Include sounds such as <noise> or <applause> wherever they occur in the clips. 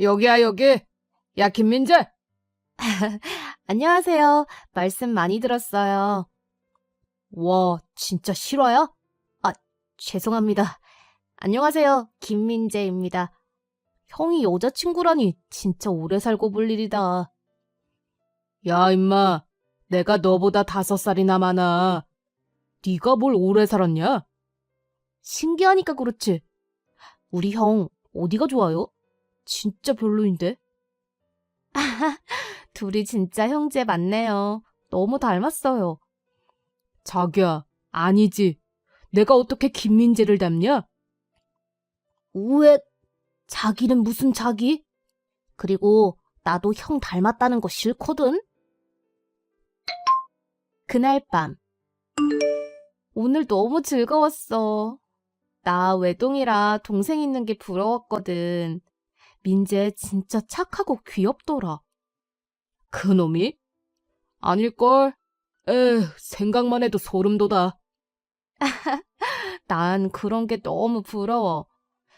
여기야, 여기. 야, 김민재. <laughs> 안녕하세요. 말씀 많이 들었어요. 와, 진짜 싫어요? 아, 죄송합니다. 안녕하세요. 김민재입니다. 형이 여자친구라니 진짜 오래 살고 볼 일이다. 야, 임마. 내가 너보다 다섯 살이나 많아. 네가 뭘 오래 살았냐? 신기하니까 그렇지. 우리 형 어디가 좋아요? 진짜 별로인데. <laughs> 둘이 진짜 형제 맞네요. 너무 닮았어요. 자기야, 아니지. 내가 어떻게 김민재를 닮냐? 왜 자기는 무슨 자기? 그리고 나도 형 닮았다는 거 싫거든? 그날 밤. 오늘 너무 즐거웠어. 나 외동이라 동생 있는 게 부러웠거든. 민재 진짜 착하고 귀엽더라. 그놈이? 아닐걸? 에휴, 생각만 해도 소름 돋아. <laughs> 난 그런 게 너무 부러워.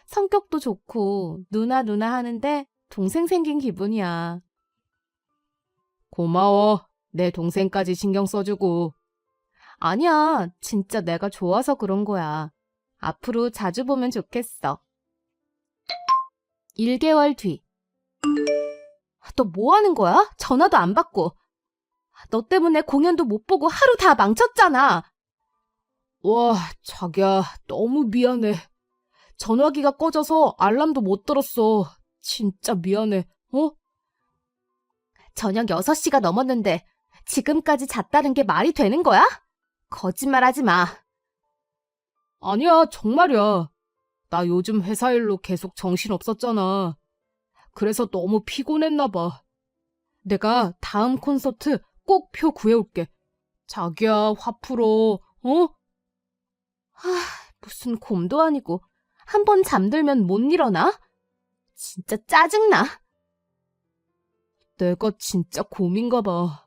성격도 좋고 누나 누나 하는데 동생 생긴 기분이야. 고마워. 내 동생까지 신경 써주고. 아니야, 진짜 내가 좋아서 그런 거야. 앞으로 자주 보면 좋겠어. 1개월 뒤. 너 뭐 하는 거야? 전화도 안 받고. 너 때문에 공연도 못 보고 하루 다 망쳤잖아. 와, 자기야, 너무 미안해. 전화기가 꺼져서 알람도 못 들었어. 진짜 미안해. 어? 저녁 6시가 넘었는데 지금까지 잤다는 게 말이 되는 거야? 거짓말 하지 마. 아니야, 정말이야. 나 요즘 회사 일로 계속 정신 없었잖아. 그래서 너무 피곤했나 봐. 내가 다음 콘서트 꼭 표 구해올게. 자기야, 화 풀어. 어? 하, 무슨 곰도 아니고 한 번 잠들면 못 일어나? 진짜 짜증나. 내가 진짜 곰인가 봐.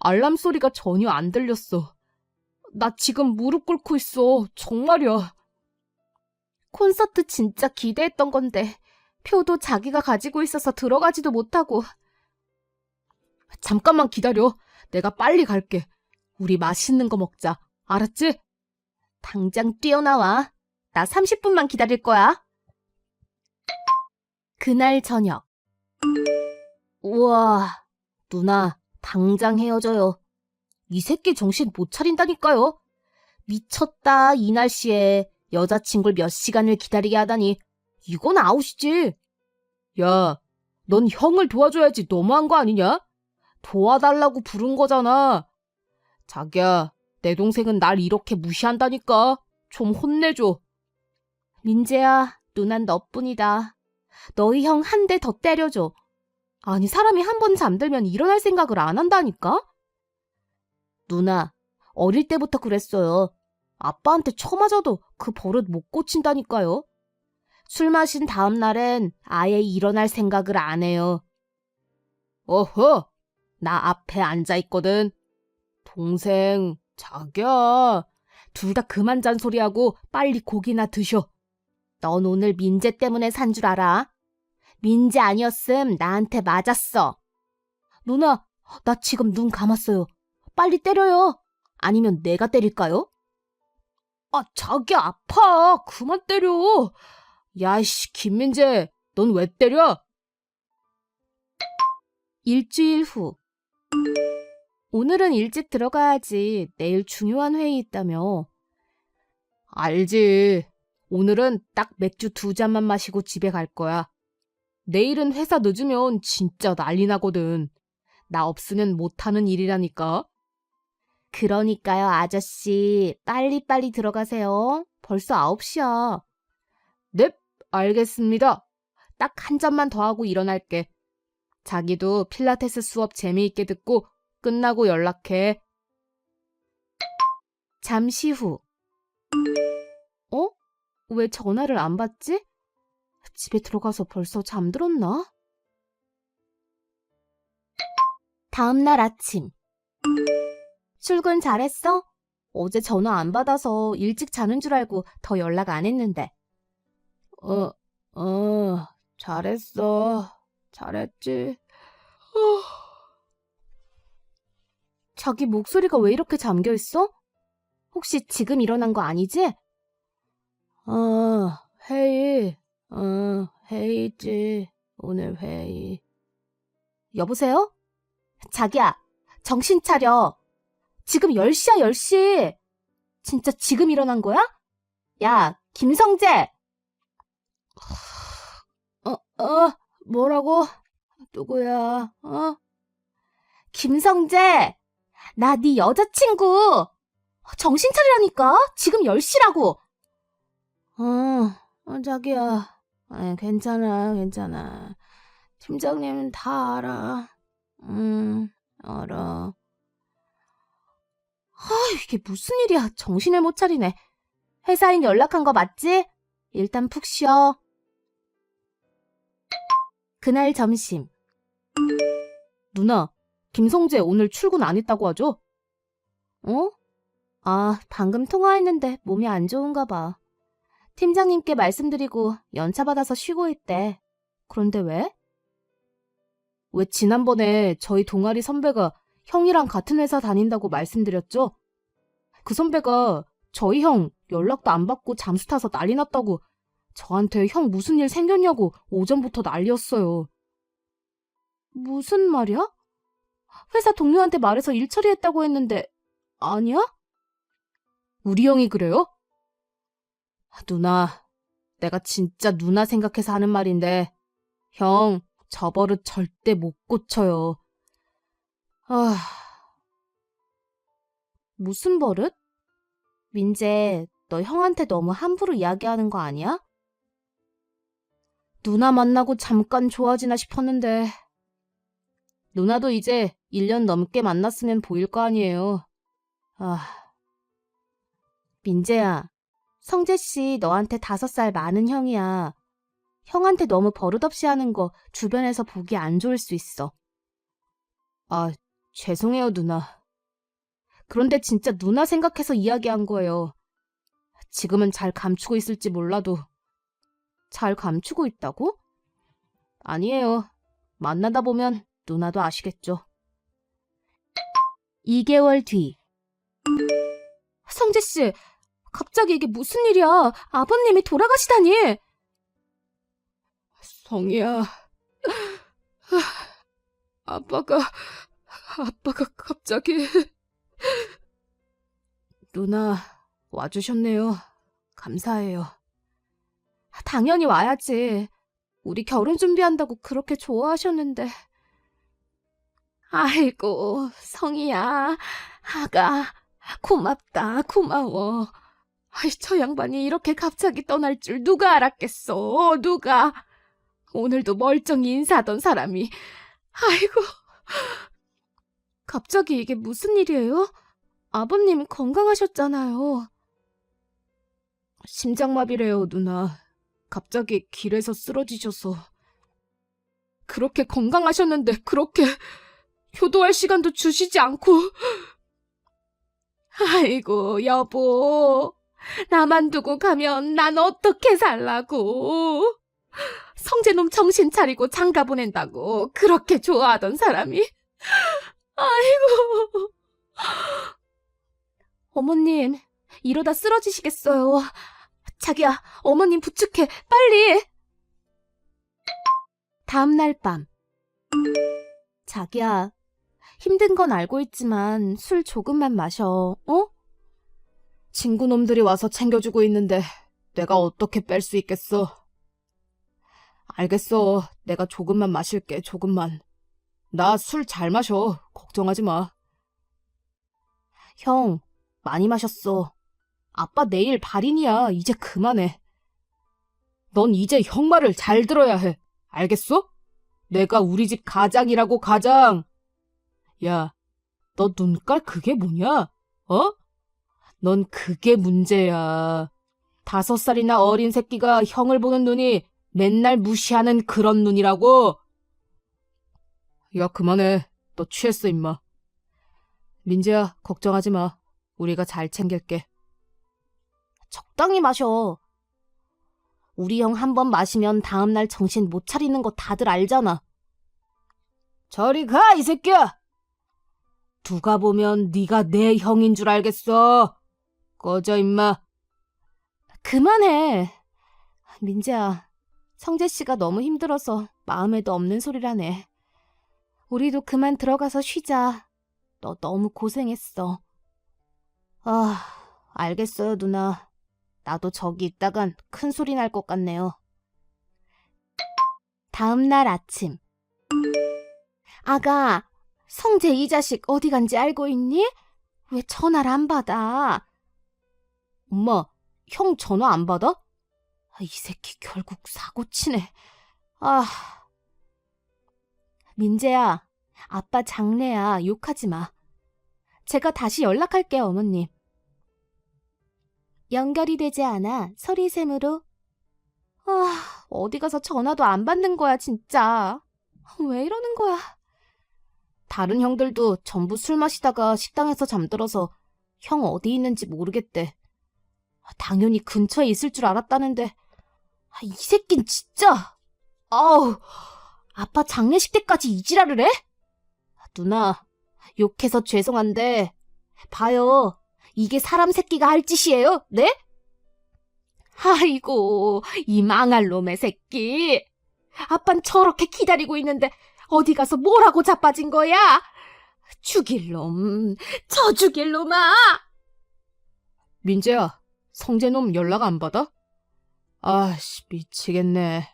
알람 소리가 전혀 안 들렸어. 나 지금 무릎 꿇고 있어. 정말이야. 콘서트 진짜 기대했던 건데 표도 자기가 가지고 있어서 들어가지도 못하고 잠깐만 기다려. 내가 빨리 갈게. 우리 맛있는 거 먹자. 알았지? 당장 뛰어나와. 나 30분만 기다릴 거야. 그날 저녁. 우와, 누나, 당장 헤어져요. 이 새끼 정신 못 차린다니까요. 미쳤다, 이 날씨에 여자친구를 몇 시간을 기다리게 하다니. 이건 아웃이지. 야, 넌 형을 도와줘야지 너무한 거 아니냐? 도와달라고 부른 거잖아. 자기야, 내 동생은 날 이렇게 무시한다니까. 좀 혼내줘. 민재야, 누난 너뿐이다. 너희 형 한 대 더 때려줘. 아니, 사람이 한 번 잠들면 일어날 생각을 안 한다니까? 누나, 어릴 때부터 그랬어요. 아빠한테 쳐맞아도 그 버릇 못 고친다니까요. 술 마신 다음 날엔 아예 일어날 생각을 안 해요. 어허, 나 앞에 앉아 있거든. 동생, 자기야. 둘 다 그만 잔소리하고 빨리 고기나 드셔. 넌 오늘 민재 때문에 산 줄 알아? 민재 아니었음 나한테 맞았어. 누나, 나 지금 눈 감았어요. 빨리 때려요. 아니면 내가 때릴까요? 아, 자기 아파. 그만 때려. 야이씨, 김민재, 넌 왜 때려? 일주일 후. 오늘은 일찍 들어가야지. 내일 중요한 회의 있다며. 알지. 오늘은 딱 맥주 두 잔만 마시고 집에 갈 거야. 내일은 회사 늦으면 진짜 난리 나거든. 나 없으면 못하는 일이라니까. 그러니까요, 아저씨. 빨리빨리 들어가세요. 벌써 9시야. 넵, 알겠습니다. 딱 한 잔만 더 하고 일어날게. 자기도 필라테스 수업 재미있게 듣고 끝나고 연락해. 잠시 후. 어? 왜 전화를 안 받지? 집에 들어가서 벌써 잠들었나? 다음날 아침. 출근 잘했어? 어제 전화 안 받아서 일찍 자는 줄 알고 더 연락 안 했는데. 어, 어, 잘했어. 잘했지. 자기 목소리가 왜 이렇게 잠겨 있어? 혹시 지금 일어난 거 아니지? 어, 회의. 어, 회의지. 오늘 회의. 여보세요? 자기야, 정신 차려. 지금 10시야, 10시. 진짜 지금 일어난 거야? 야, 김성재! 어, 어, 뭐라고? 누구야? 어? 김성재! 나 네 여자친구! 정신 차리라니까? 지금 10시라고! 어, 어, 자기야. 아니, 괜찮아, 괜찮아. 팀장님은 다 알아. 음, 알아. 아, 이게 무슨 일이야. 정신을 못 차리네. 회사인 연락한 거 맞지? 일단 푹 쉬어. 그날 점심. 누나, 김성재 오늘 출근 안 했다고 하죠? 어? 아, 방금 통화했는데 몸이 안 좋은가 봐. 팀장님께 말씀드리고 연차 받아서 쉬고 있대. 그런데 왜? 왜 지난번에 저희 동아리 선배가 형이랑 같은 회사 다닌다고 말씀드렸죠? 그 선배가 저희 형 연락도 안 받고 잠수 타서 난리 났다고 저한테 형 무슨 일 생겼냐고 오전부터 난리였어요. 무슨 말이야? 회사 동료한테 말해서 일 처리했다고 했는데, 아니야? 우리 형이 그래요? 누나, 내가 진짜 누나 생각해서 하는 말인데, 형, 저 버릇 절대 못 고쳐요. 아, 무슨 버릇? 민재, 너 형한테 너무 함부로 이야기하는 거 아니야? 누나 만나고 잠깐 좋아지나 싶었는데, 누나도 이제 1년 넘게 만났으면 보일 거 아니에요. 아, 민재야, 성재 씨 너한테 다섯 살 많은 형이야. 형한테 너무 버릇없이 하는 거 주변에서 보기 안 좋을 수 있어. 아, 죄송해요, 누나. 그런데 진짜 누나 생각해서 이야기한 거예요. 지금은 잘 감추고 있을지 몰라도. 잘 감추고 있다고? 아니에요. 만나다 보면 누나도 아시겠죠. 2개월 뒤. 성재 씨, 갑자기 이게 무슨 일이야? 아버님이 돌아가시다니! 성이야. 아빠가, 아빠가 갑자기. <laughs> 누나, 와주셨네요. 감사해요. 당연히 와야지. 우리 결혼 준비한다고 그렇게 좋아하셨는데. 아이고, 성이야. 아가, 고맙다, 고마워. 아이, 저 양반이 이렇게 갑자기 떠날 줄 누가 알았겠어, 누가. 오늘도 멀쩡히 인사하던 사람이. 아이고. 갑자기 이게 무슨 일이에요? 아버님 건강하셨잖아요. 심장마비래요, 누나. 갑자기 길에서 쓰러지셔서. 그렇게 건강하셨는데, 그렇게 효도할 시간도 주시지 않고. 아이고, 여보. 나만 두고 가면 난 어떻게 살라고. 성재놈 정신 차리고 장가 보낸다고 그렇게 좋아하던 사람이. 아이고. 어머님, 이러다 쓰러지시겠어요. 자기야, 어머님 부축해, 빨리! 다음날 밤. 자기야, 힘든 건 알고 있지만 술 조금만 마셔, 어? 친구놈들이 와서 챙겨주고 있는데, 내가 어떻게 뺄 수 있겠어. 알겠어. 내가 조금만 마실게, 조금만. 나 술 잘 마셔. 걱정하지 마. 형, 많이 마셨어. 아빠 내일 발인이야. 이제 그만해. 넌 이제 형 말을 잘 들어야 해. 알겠어? 내가 우리 집 가장이라고 가장. 야, 너 눈깔 그게 뭐냐? 어? 넌 그게 문제야. 다섯 살이나 어린 새끼가 형을 보는 눈이 맨날 무시하는 그런 눈이라고. 야, 그만해. 너 취했어, 임마. 민재야, 걱정하지 마. 우리가 잘 챙길게. 적당히 마셔. 우리 형 한 번 마시면 다음날 정신 못 차리는 거 다들 알잖아. 저리 가, 이 새끼야! 누가 보면 네가 내 형인 줄 알겠어. 꺼져, 임마. 그만해. 민재야, 성재 씨가 너무 힘들어서 마음에도 없는 소리라네. 우리도 그만 들어가서 쉬자. 너 너무 고생했어. 아, 알겠어요, 누나. 나도 저기 있다간 큰 소리 날 것 같네요. 다음 날 아침. 아가, 성재 이 자식 어디 간지 알고 있니? 왜 전화를 안 받아? 엄마, 형 전화 안 받아? 아, 이 새끼 결국 사고 치네. 아. 민재야, 아빠 장래야, 욕하지 마. 제가 다시 연락할게요, 어머님. 연결이 되지 않아 소리샘으로. 아, 어디 가서 전화도 안 받는 거야, 진짜. 왜 이러는 거야? 다른 형들도 전부 술 마시다가 식당에서 잠들어서 형 어디 있는지 모르겠대. 당연히 근처에 있을 줄 알았다는데, 아, 이 새낀 진짜! 아우, 아빠 장례식 때까지 이 지랄을 해? 누나, 욕해서 죄송한데, 봐요. 이게 사람 새끼가 할 짓이에요, 네? 아이고, 이 망할 놈의 새끼. 아빤 저렇게 기다리고 있는데 어디 가서 뭐라고 자빠진 거야? 죽일 놈, 저 죽일 놈아! 민재야, 성재놈 연락 안 받아? 아씨, 미치겠네.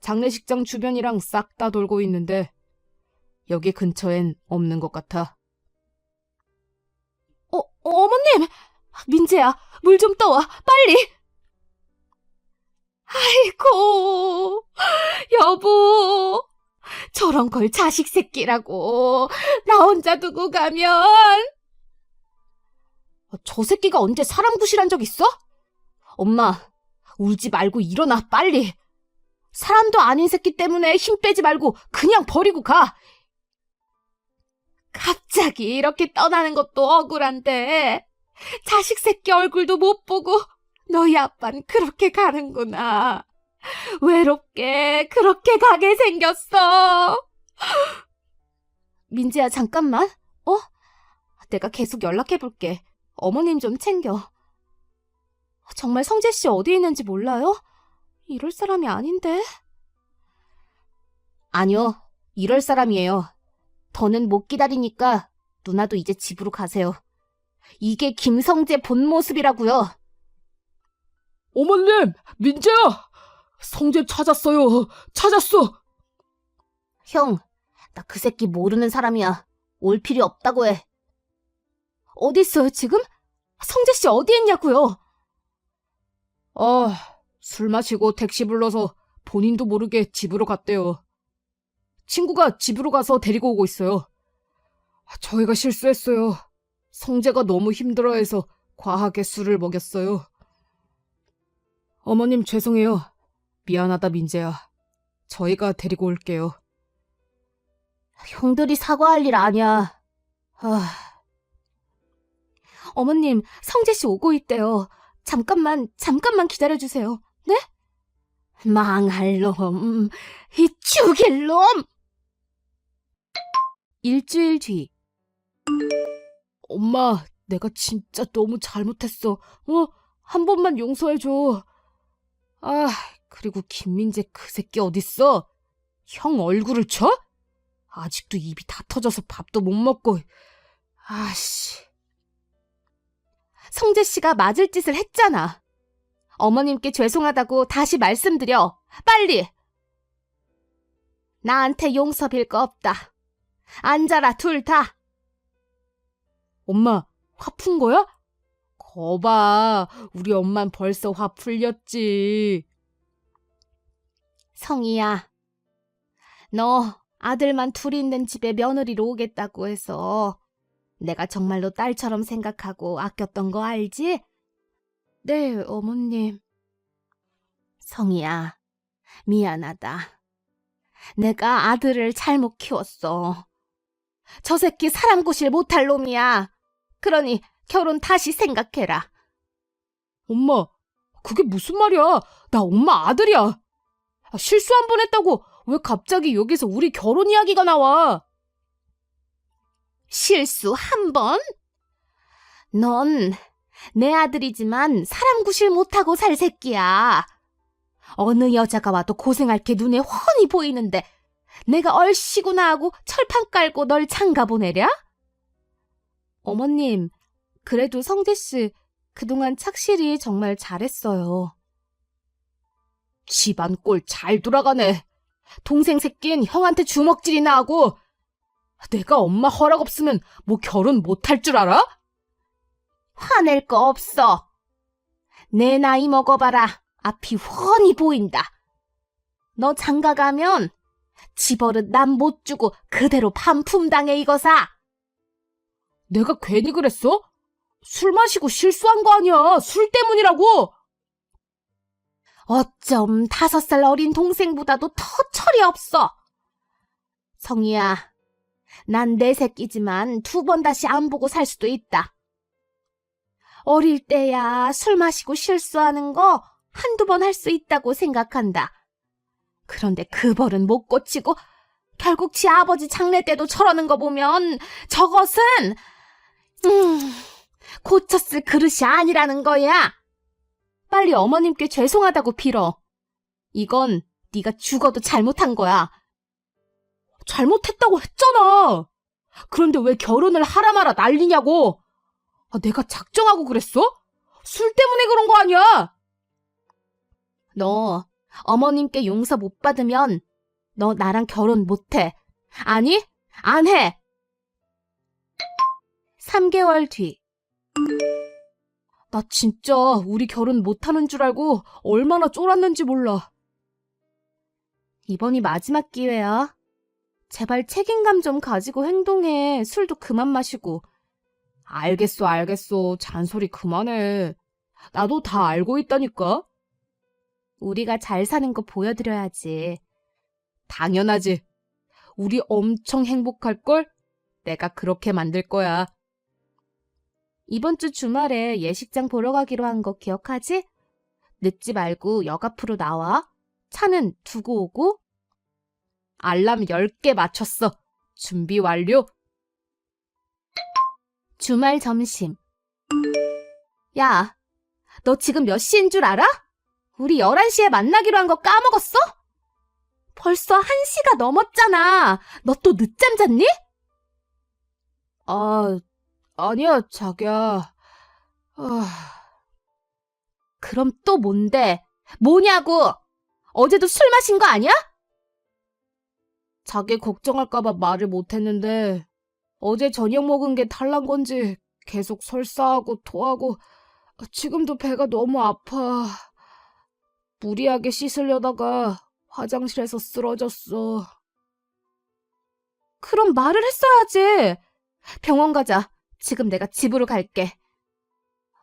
장례식장 주변이랑 싹 다 돌고 있는데, 여기 근처엔 없는 것 같아. 어, 어머님! 민재야, 물 좀 떠와, 빨리! 아이고, 여보. 저런 걸 자식 새끼라고. 나 혼자 두고 가면. 아, 저 새끼가 언제 사람 구실한 적 있어? 엄마, 울지 말고 일어나, 빨리. 사람도 아닌 새끼 때문에 힘 빼지 말고 그냥 버리고 가. 갑자기 이렇게 떠나는 것도 억울한데. 자식 새끼 얼굴도 못 보고 너희 아빤 그렇게 가는구나. 외롭게 그렇게 가게 생겼어. 민지야, 잠깐만. 어? 내가 계속 연락해 볼게. 어머님 좀 챙겨. 정말 성재 씨 어디 있는지 몰라요? 이럴 사람이 아닌데. 아니요, 이럴 사람이에요. 더는 못 기다리니까 누나도 이제 집으로 가세요. 이게 김성재 본 모습이라고요. 어머님, 민재야! 성재 찾았어요. 찾았어. 형, 나 그 새끼 모르는 사람이야. 올 필요 없다고 해. 어디 있어요, 지금? 성재 씨 어디 있냐고요? 아, 술 마시고 택시 불러서 본인도 모르게 집으로 갔대요. 친구가 집으로 가서 데리고 오고 있어요. 아, 저희가 실수했어요. 성재가 너무 힘들어해서 과하게 술을 먹였어요. 어머님 죄송해요. 미안하다 민재야. 저희가 데리고 올게요. 형들이 사과할 일 아니야. 아, 어머님, 성재 씨 오고 있대요. 잠깐만, 잠깐만 기다려주세요. 네? 망할 놈, 이 죽일 놈! 일주일 뒤. 엄마, 내가 진짜 너무 잘못했어. 어? 한 번만 용서해줘. 아, 그리고 김민재 그 새끼 어딨어? 형 얼굴을 쳐? 아직도 입이 다 터져서 밥도 못 먹고. 아씨. 성재 씨가 맞을 짓을 했잖아. 어머님께 죄송하다고 다시 말씀드려. 빨리! 나한테 용서 빌 거 없다. 앉아라, 둘 다. 엄마, 화 푼 거야? 거봐, 우리 엄만 벌써 화 풀렸지. 성희야, 너 아들만 둘 있는 집에 며느리로 오겠다고 해서 내가 정말로 딸처럼 생각하고 아꼈던 거 알지? 네, 어머님. 성희야, 미안하다. 내가 아들을 잘못 키웠어. 저 새끼 사람 구실 못할 놈이야. 그러니 결혼 다시 생각해라. 엄마, 그게 무슨 말이야? 나 엄마 아들이야. 아, 실수 한 번 했다고 왜 갑자기 여기서 우리 결혼 이야기가 나와? 실수 한 번? 넌 내 아들이지만 사람 구실 못하고 살 새끼야. 어느 여자가 와도 고생할 게 눈에 훤히 보이는데 내가 얼씨구나 하고 철판 깔고 널 장가 보내랴? 어머님, 그래도 성재 씨 그동안 착실히 정말 잘했어요. 집안 꼴 잘 돌아가네. 동생 새끼는 형한테 주먹질이나 하고 내가 엄마 허락 없으면 뭐 결혼 못할 줄 알아? 화낼 거 없어. 내 나이 먹어봐라. 앞이 훤히 보인다. 너 장가 가면 집어릇 남못 주고 그대로 반품당해 이거사. 내가 괜히 그랬어? 술 마시고 실수한 거 아니야. 술 때문이라고. 어쩜 다섯 살 어린 동생보다도 더 철이 없어. 성희야, 난 내 새끼지만 두 번 다시 안 보고 살 수도 있다. 어릴 때야 술 마시고 실수하는 거 한두 번 할 수 있다고 생각한다. 그런데 그 벌은 못 고치고 결국 지 아버지 장례 때도 저러는 거 보면 저것은 음, 고쳤을 그릇이 아니라는 거야. 빨리 어머님께 죄송하다고 빌어. 이건 네가 죽어도 잘못한 거야. 잘못했다고 했잖아. 그런데 왜 결혼을 하라 마라 난리냐고. 아, 내가 작정하고 그랬어? 술 때문에 그런 거 아니야. 너 어머님께 용서 못 받으면 너 나랑 결혼 못 해. 아니, 안 해. 3개월 뒤. 나 진짜 우리 결혼 못하는 줄 알고 얼마나 쫄았는지 몰라. 이번이 마지막 기회야. 제발 책임감 좀 가지고 행동해. 술도 그만 마시고. 알겠어, 알겠어. 잔소리 그만해. 나도 다 알고 있다니까. 우리가 잘 사는 거 보여드려야지. 당연하지. 우리 엄청 행복할걸? 내가 그렇게 만들 거야. 이번 주 주말에 예식장 보러 가기로 한 거 기억하지? 늦지 말고 역 앞으로 나와. 차는 두고 오고. 알람 10개 맞췄어. 준비 완료. 주말 점심. 야, 너 지금 몇 시인 줄 알아? 우리 11시에 만나기로 한 거 까먹었어? 벌써 1시가 넘었잖아. 너 또 늦잠 잤니? 아, 아니야, 자기야. 아, 그럼 또 뭔데? 뭐냐고! 어제도 술 마신 거 아니야? 자기 걱정할까봐 말을 못했는데, 어제 저녁 먹은 게 탈난 건지 계속 설사하고 토하고, 지금도 배가 너무 아파. 무리하게 씻으려다가 화장실에서 쓰러졌어. 그럼 말을 했어야지. 병원 가자. 지금 내가 집으로 갈게.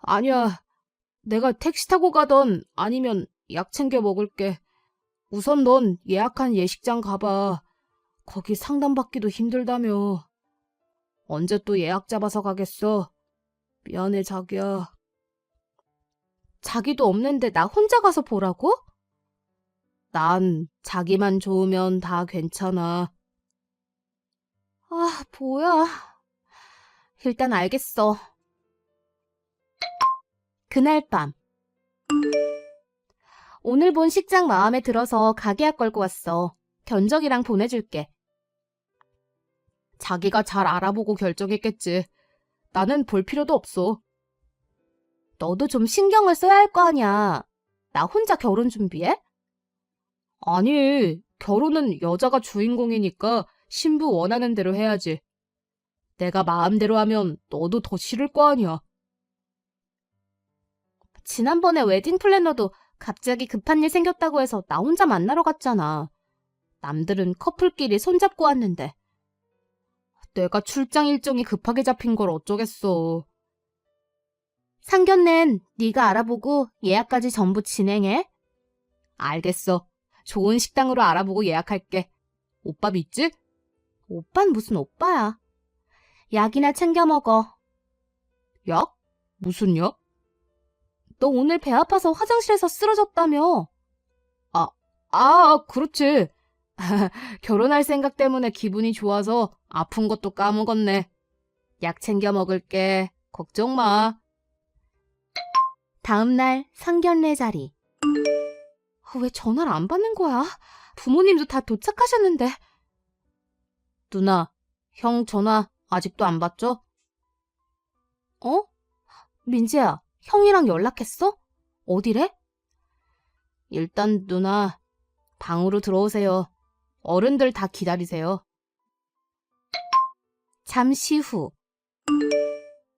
아니야. 내가 택시 타고 가던 아니면 약 챙겨 먹을게. 우선 넌 예약한 예식장 가봐. 거기 상담받기도 힘들다며. 언제 또 예약 잡아서 가겠어? 미안해, 자기야. 자기도 없는데 나 혼자 가서 보라고? 난 자기만 좋으면 다 괜찮아. 아, 뭐야. 일단 알겠어. 그날 밤. 오늘 본 식장 마음에 들어서 가게약 걸고 왔어. 견적이랑 보내줄게. 자기가 잘 알아보고 결정했겠지. 나는 볼 필요도 없어. 너도 좀 신경을 써야 할 거 아니야. 나 혼자 결혼 준비해? 아니, 결혼은 여자가 주인공이니까 신부 원하는 대로 해야지. 내가 마음대로 하면 너도 더 싫을 거 아니야. 지난번에 웨딩 플래너도 갑자기 급한 일 생겼다고 해서 나 혼자 만나러 갔잖아. 남들은 커플끼리 손잡고 왔는데. 내가 출장 일정이 급하게 잡힌 걸 어쩌겠어. 상견례는 네가 알아보고 예약까지 전부 진행해. 알겠어. 좋은 식당으로 알아보고 예약할게. 오빠 믿지? 오빤 무슨 오빠야. 약이나 챙겨 먹어. 약? 무슨 약? 너 오늘 배 아파서 화장실에서 쓰러졌다며. 아, 그렇지. <laughs> 결혼할 생각 때문에 기분이 좋아서 아픈 것도 까먹었네. 약 챙겨 먹을게. 걱정 마. 다음 날 상견례 자리. 어, 왜 전화를 안 받는 거야? 부모님도 다 도착하셨는데. 누나, 형 전화 아직도 안 받죠? 어? 민지야, 형이랑 연락했어? 어디래? 일단 누나, 방으로 들어오세요. 어른들 다 기다리세요. 잠시 후.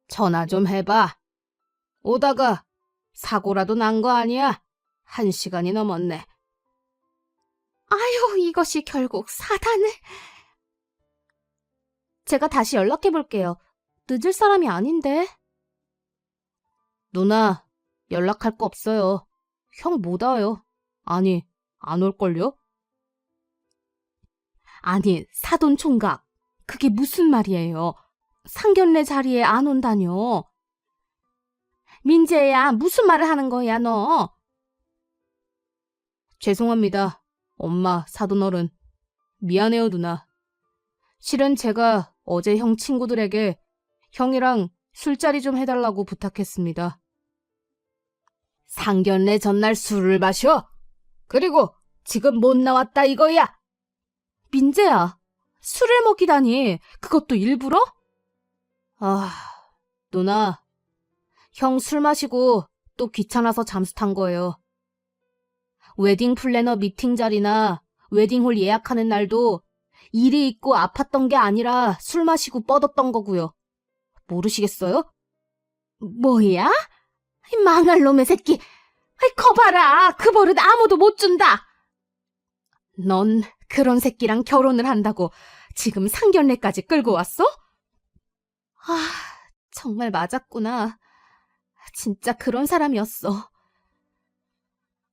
전화 좀 해봐. 오다가 사고라도 난 거 아니야? 한 시간이 넘었네. 아유, 이것이 결국 사단을. 제가 다시 연락해 볼게요. 늦을 사람이 아닌데. 누나, 연락할 거 없어요. 형 못 와요. 아니, 안 올걸요? 아니, 사돈 총각. 그게 무슨 말이에요? 상견례 자리에 안 온다뇨. 민재야, 무슨 말을 하는 거야, 너? 죄송합니다. 엄마, 사돈어른. 미안해요, 누나. 실은 제가 어제 형 친구들에게 형이랑 술자리 좀 해달라고 부탁했습니다. 상견례 전날 술을 마셔? 그리고 지금 못 나왔다 이거야? 민재야, 술을 먹이다니, 그것도 일부러? 아, 누나. 형 술 마시고 또 귀찮아서 잠수 탄 거예요. 웨딩 플래너 미팅 자리나 웨딩홀 예약하는 날도 일이 있고 아팠던 게 아니라 술 마시고 뻗었던 거고요. 모르시겠어요? 뭐야? 이 망할 놈의 새끼. 아이, 거봐라. 그 버릇 아무도 못 준다. 넌 그런 새끼랑 결혼을 한다고 지금 상견례까지 끌고 왔어? 아, 정말 맞았구나. 진짜 그런 사람이었어.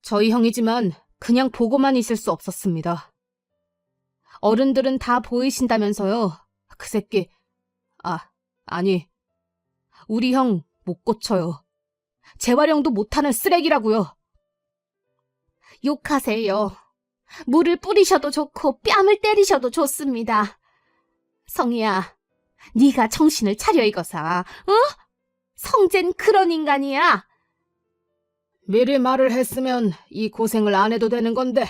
저희 형이지만 그냥 보고만 있을 수 없었습니다. 어른들은 다 보이신다면서요. 그 새끼. 아, 아니. 우리 형 못 고쳐요. 재활용도 못하는 쓰레기라고요. 욕하세요. 물을 뿌리셔도 좋고 뺨을 때리셔도 좋습니다. 성희야, 네가 정신을 차려 이거사. 어? 성젠 그런 인간이야. 미리 말을 했으면 이 고생을 안 해도 되는 건데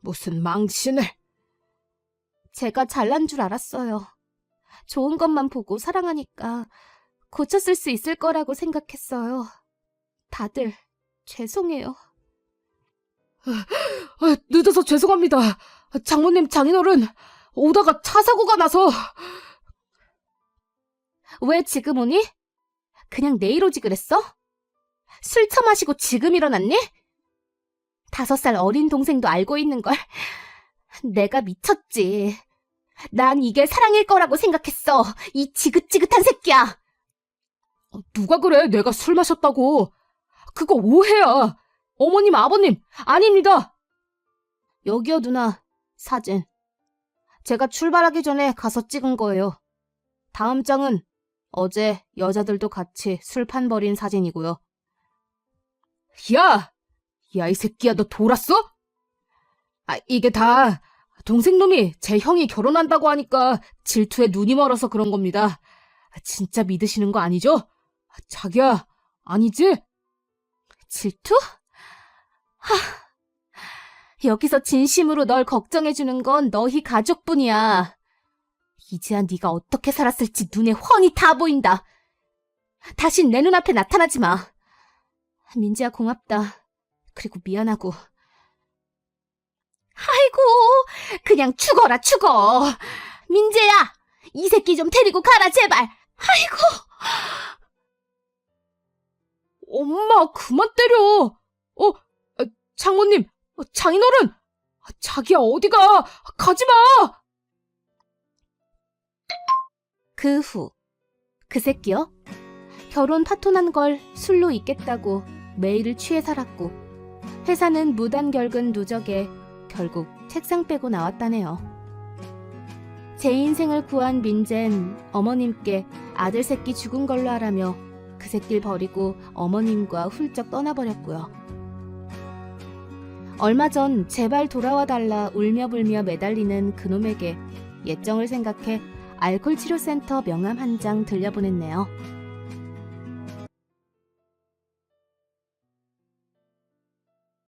무슨 망신을. 제가 잘난 줄 알았어요. 좋은 것만 보고 사랑하니까 고쳤을 수 있을 거라고 생각했어요. 다들 죄송해요. 아, 늦어서 죄송합니다. 장모님 장인어른 오다가 차 사고가 나서 왜 지금 오니? 그냥 내일 오지 그랬어? 술 처마시고 지금 일어났니? 다섯 살 어린 동생도 알고 있는 걸. 내가 미쳤지. 난 이게 사랑일 거라고 생각했어. 이 지긋지긋한 새끼야. 누가 그래 내가 술 마셨다고. 그거 오해야. 어머님 아버님 아닙니다. 여기요 누나 사진. 제가 출발하기 전에 가서 찍은 거예요. 다음 장은 어제 여자들도 같이 술판 버린 사진이고요. 야! 야, 이 새끼야, 너 돌았어? 아, 이게 다 동생 놈이 제 형이 결혼한다고 하니까 질투에 눈이 멀어서 그런 겁니다. 진짜 믿으시는 거 아니죠? 자기야, 아니지? 질투? 하, 여기서 진심으로 널 걱정해주는 건 너희 가족뿐이야. 이제야 네가 어떻게 살았을지 눈에 훤히 다 보인다. 다신 내 눈앞에 나타나지 마. 민지야 고맙다. 그리고 미안하고. 아이고, 그냥 죽어라 죽어. 민재야, 이 새끼 좀 데리고 가라 제발. 아이고. 엄마, 그만 때려! 어, 아, 장모님, 어, 장인어른! 아, 자기야, 어디가! 가지 마! 그 후, 그 새끼요? 결혼 파토난 걸 술로 잊겠다고 매일을 취해 살았고, 회사는 무단 결근 누적에 결국 책상 빼고 나왔다네요. 제 인생을 구한 민젠 어머님께 아들 새끼 죽은 걸로 하라며 그 새끼를 버리고 어머님과 훌쩍 떠나버렸고요. 얼마 전 제발 돌아와 달라 울며불며 매달리는 그놈에게 예정을 생각해 알콜 치료센터 명함 한 장 들려보냈네요.